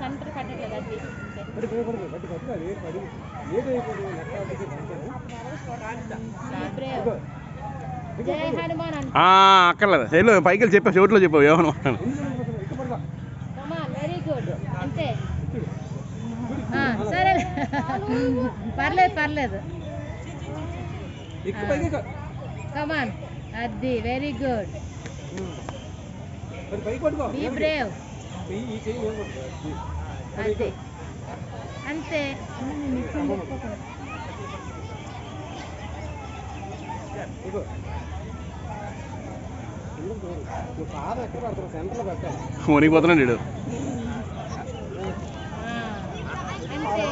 Centre పెట్టట్లేదు అది అక్కర్లేదు. వెళ్ళు పైకి వెళ్ళి చెప్పావు చెవిట్లో చెప్పావు ఏమను వెరీ గుడ్ అంతే. ఆ, సరే పర్లేదు పర్లేదు. కమాన్ అది వెరీ గుడ్ బీ బ్రేవ్ చెయ్యి ఈ చెయ్యి ఏం పట్టుకో అది. అది అంతే ఇదిగో. ఎందుకు చూడు? నువ్వు పాద ఎక్కడ పడతావు సెంటర్లో పెట్టాలి మునిగిపోతున్నాడు వీడు ఆ, అంతే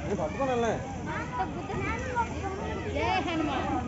నేను పట్టుకోనలే జై హనుమాన్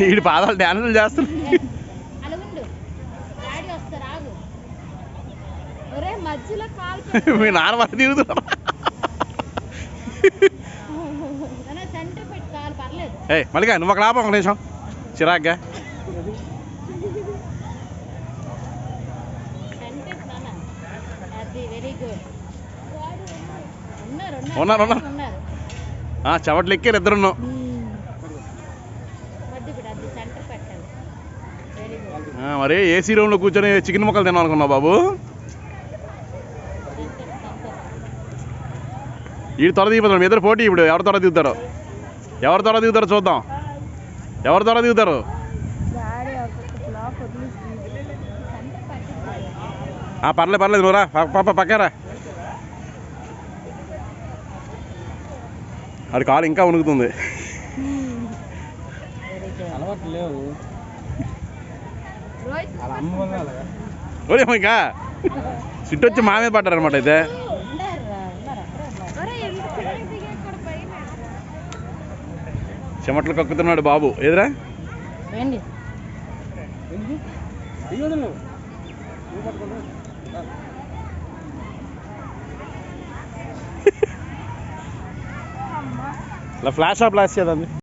వీడి పాదాలు డ్యాన్సులు చేస్తున్నాయి మీ నాన్న కాలు పర్లేదు. ఏ మళ్ళీ నువ్వు ఒక లాభం ఒక నిమిషం. చిరాగ్గా. ఉన్నారు ఉన్నారు, చెవట్లు ఎక్కారు ఇద్దరున్నాం మధ్య కూడా అది సెంటర్ పెట్టాలి వెరీ గుడ్ ఆ, మరి ఏసీ రూమ్లో కూర్చొని చికెన్ ముక్కలు తినాలనుకున్నావు బాబు? సెంటర్ వీడు త్వర దిగిపోతాడు. మీ ఇద్దరు పోటీ ఇప్పుడు. ఎవరు త్వర దిగుతారు? ఎవరు త్వర దిగుతారో చూద్దాం. ఎవరు త్వర దిగుతారు? ఆ, పర్లేదు పర్లేదు నువ్వు రా. పాప పక్కరా అది కాలు ఇంకా ఉనుకుతుంది అలవాటు లేవు. ఓరేమో ఇంకా సిట్టు వచ్చి మా మీద పడ్డారు అనమాట అయితే. చెమట్లు కక్కుతున్నాడు బాబు. పట్టుకోండి ఇలా ఫ్లాష్ ఆఫ్ లాస్ట్ చేద్దాం.